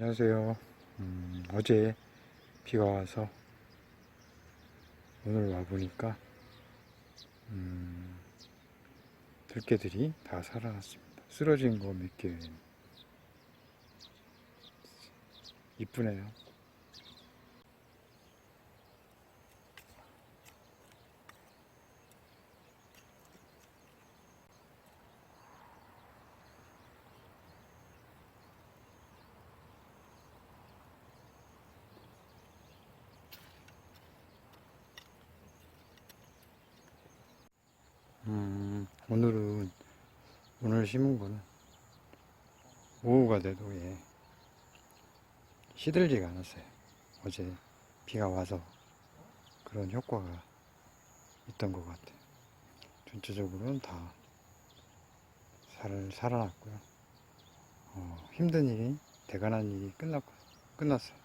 안녕하세요. 음, 어제 비가 와서 오늘 와보니까 음, 들개들이 다 살아났습니다. 쓰러진 거 몇 개. 이쁘네요. 음, 오늘은 오늘 심은 거는 오후가 돼도 예, 시들지가 않았어요. 어제 비가 와서 그런 효과가 있던 것 같아요. 전체적으로는 다 살, 살아났고요. 어, 힘든 일이 대단한 일이 끝났고 끝났어요.